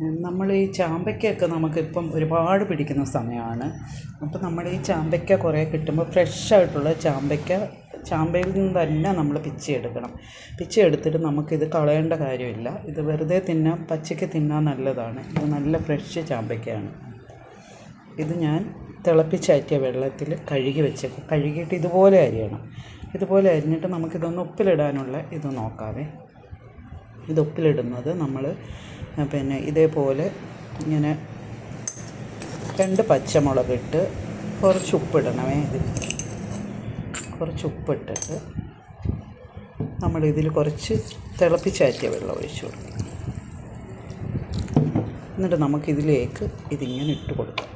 നമ്മൾ ഈ ചാമ്പയ്ക്കൊക്കെ നമുക്കിപ്പം ഒരുപാട് പിടിക്കുന്ന സമയമാണ്. അപ്പം നമ്മൾ ഈ ചാമ്പയ്ക്ക കുറേ കിട്ടുമ്പോൾ ഫ്രഷ് ആയിട്ടുള്ള ചാമ്പയ്ക്ക ചാമ്പയിൽ നിന്ന് തന്നെ നമ്മൾ പിച്ചിയെടുക്കണം. പിച്ചിയെടുത്തിട്ട് നമുക്കിത് കളയേണ്ട കാര്യമില്ല. ഇത് വെറുതെ തിന്നാൻ പച്ചയ്ക്ക് തിന്നാൻ നല്ലതാണ്. ഇത് നല്ല ഫ്രഷ് ചാമ്പയ്ക്കയാണ്. ഇത് ഞാൻ തിളപ്പിച്ചാറ്റിയ വെള്ളത്തിൽ കഴുകി വെച്ചേക്കും കഴുകിയിട്ട് ഇതുപോലെ അരിയണം. ഇതുപോലെ അരിഞ്ഞിട്ട് നമുക്കിതൊന്ന് ഉപ്പിലിടാനുള്ള ഇത് നോക്കാവേ. ഇത് ഉപ്പിലിടുന്നത് നമ്മൾ പിന്നെ ഇതേപോലെ ഇങ്ങനെ രണ്ട് പച്ചമുളക് ഇട്ട് കുറച്ച് ഉപ്പിടണമേ ഇതിൽ. കുറച്ച് ഉപ്പിട്ടിട്ട് നമ്മൾ ഇതിൽ കുറച്ച് തിളപ്പിച്ചാറ്റിയ വെള്ളം ഒഴിച്ചു കൊടുക്കും. എന്നിട്ട് നമുക്കിതിലേക്ക് ഇതിങ്ങനെ ഇട്ട് കൊടുക്കാം.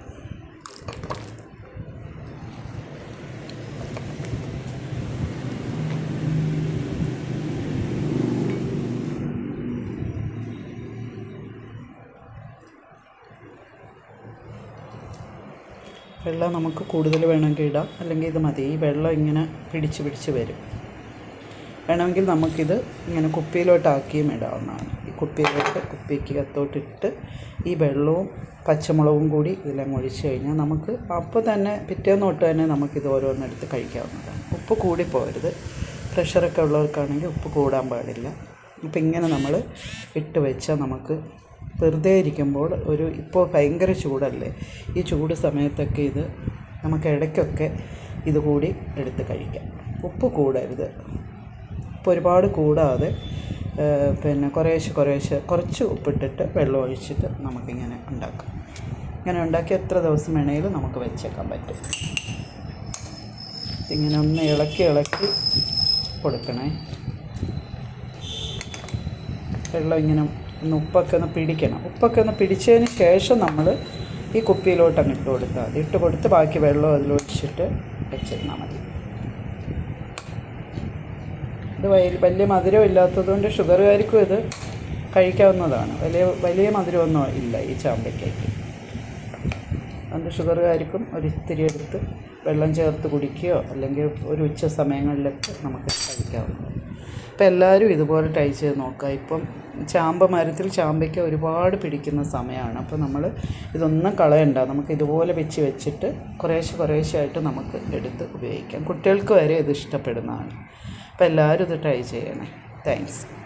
വെള്ളം നമുക്ക് കൂടുതൽ വേണമെങ്കിൽ ഇടാം. അല്ലെങ്കിൽ ഇത് മതി. ഈ വെള്ളം ഇങ്ങനെ പിടിച്ച് പിടിച്ച് വരും. വേണമെങ്കിൽ നമുക്കിത് ഇങ്ങനെ കുപ്പിയിലോട്ടാക്കിയും ഇടാവുന്നതാണ്. ഈ കുപ്പിയിലോട്ട് കുപ്പിക്ക് അത്തോട്ടിട്ട് ഈ വെള്ളവും പച്ചമുളകും കൂടി ഇതിലങ്ങ് ഒഴിച്ച് കഴിഞ്ഞാൽ നമുക്ക് അപ്പോൾ തന്നെ പിറ്റേന്ന് തൊട്ട് തന്നെ നമുക്കിത് ഓരോന്നെടുത്ത് കഴിക്കാവുന്നതാണ്. ഉപ്പ് കൂടി പോകരുത് പ്രഷറൊക്കെ ഉള്ളവർക്കാണെങ്കിൽ ഉപ്പ് കൂടാൻ പാടില്ല. അപ്പം ഇങ്ങനെ നമ്മൾ ഇട്ട് വെച്ചാൽ നമുക്ക് വെറുതെ ഇരിക്കുമ്പോൾ ഒരു ഇപ്പോൾ ഭയങ്കര ചൂടല്ലേ? ഈ ചൂട് സമയത്തൊക്കെ ഇത് നമുക്ക് ഇടയ്ക്കൊക്കെ ഇത് കൂടി എടുത്ത് കഴിക്കാം. ഉപ്പ് കൂടരുത്. ഉപ്പ് ഒരുപാട് കൂടാതെ പിന്നെ കുറേശ്ശെ കുറേശ്ശെ കുറച്ച് ഉപ്പിട്ടിട്ട് വെള്ളം ഒഴിച്ചിട്ട് നമുക്കിങ്ങനെ ഉണ്ടാക്കാം. ഇങ്ങനെ ഉണ്ടാക്കി എത്ര ദിവസം വേണമെങ്കിലും നമുക്ക് വെച്ചേക്കാൻ പറ്റും. ഇങ്ങനെ ഒന്ന് ഇളക്കി ഇളക്കി കൊടുക്കണേ. വെള്ളം ഇങ്ങനെ ഒന്ന് ഉപ്പൊക്കെ ഒന്ന് പിടിക്കണം. ഉപ്പൊക്കെ ഒന്ന് പിടിച്ചതിന് ശേഷം നമ്മൾ ഈ കുപ്പിയിലോട്ട് അങ്ങ് ഇട്ട് കൊടുക്കുക മതി. ഇട്ട് കൊടുത്ത് ബാക്കി വെള്ളം അതിലൊഴിച്ചിട്ട് വെച്ചിരുന്നാൽ മതി. ഇത് വലിയ മധുരം ഇല്ലാത്തതുകൊണ്ട് ഷുഗറുകാർക്കും ഇത് കഴിക്കാവുന്നതാണ്. വലിയ വലിയ മധുരമൊന്നും ഇല്ല ഈ ചാമ്പയ്ക്കയ്ക്ക്. അതുകൊണ്ട് ഷുഗറുകാർക്കും ഒരു ഇത്തിരി എടുത്ത് വെള്ളം ചേർത്ത് കുടിക്കുകയോ അല്ലെങ്കിൽ ഒരു ഉച്ച സമയങ്ങളിലൊക്കെ നമുക്ക് കഴിക്കാവുന്നതാണ്. അപ്പോൾ എല്ലാവരും ഇതുപോലെ ട്രൈ ചെയ്ത് നോക്കുക. ഇപ്പം ചാമ്പ മരത്തിൽ ചാമ്പയ്ക്ക ഒരുപാട് പിടിക്കുന്ന സമയമാണ്. അപ്പോൾ നമ്മൾ ഇതൊന്നും കളയണ്ട. നമുക്ക് ഇതുപോലെ വെച്ച് വെച്ചിട്ട് കുറേശ്ശെ കുറേശ്ശെ ആയിട്ട് നമുക്ക് എടുത്ത് ഉപയോഗിക്കാം. കുട്ടികൾക്ക് വരെ ഇത് ഇഷ്ടപ്പെടുന്നതാണ്. അപ്പോൾ എല്ലാവരും ഇത് ട്രൈ ചെയ്യണേ. താങ്ക്സ്.